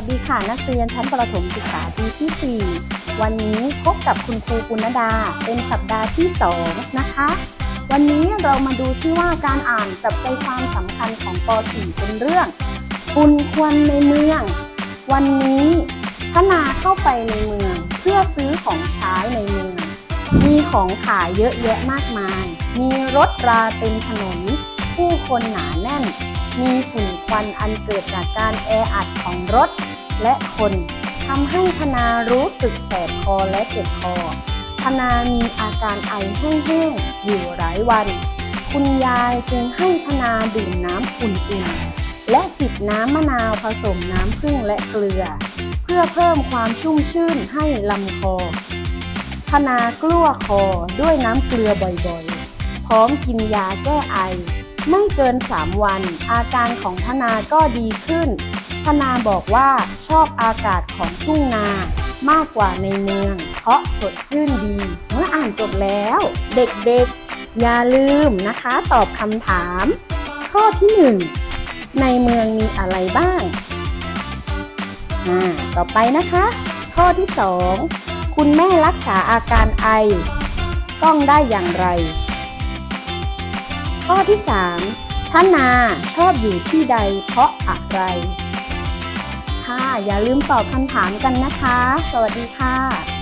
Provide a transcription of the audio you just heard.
วัสดีค่ะนักเรียนชั้นประถมศึกษาปีที่ 4 วันนี้พบกับคุณครูปุณดา เป็นสัปดาห์ที่ 2 นะคะ วันนี้เรามาดูซิว่าการอ่านจับใจความสำคัญของป .4 เป็นเรื่องฝุ่นควันในเมือง วันนี้พนาเข้าไปในเมือง เพื่อซื้อของใช้ในเมือง มีของขายเยอะแยะมากมาย มีรถราเต็มถนน ผู้คนหนาแน่น มีฝุ่น ควันอันเกิดจากการแออัดของรถและคนทำให้ธนารู้สึกแสบคอและเจ็บคอธนามีอาการไอแห้งๆอยู่หลายวัน คุณยายจึงให้ธนาดื่มน้ำอุ่นๆ และจิบน้ำมะนาวผสมน้ำผึ้งและเกลือ เพื่อเพิ่มความชุ่มชื่นให้ลำคอธนากลั้วคอด้วยน้ำเกลือบ่อยๆ พร้อมกินยาแก้ไอ ไม่เกิน 3 วัน อาการของธนาก็ดีขึ้น ธนาบอกว่าชอบอากาศของทุ่งนามากกว่าในเมือง เพราะสดชื่นดีเมื่ออ่านจบแล้ว เด็กๆ อย่าลืมนะคะตอบคำถาม ข้อที่ 1 ในเมืองมีอะไรบ้างอ่าต่อไปนะคะ ข้อที่ 2 คุณแม่รักษาอาการไอ ต้องได้อย่างไร ข้อที่ 3ท่านนาชอบอยู่ที่ใดเพราะอะไร ค่ะ อย่าลืมตอบคำถามกันนะคะ สวัสดีค่ะ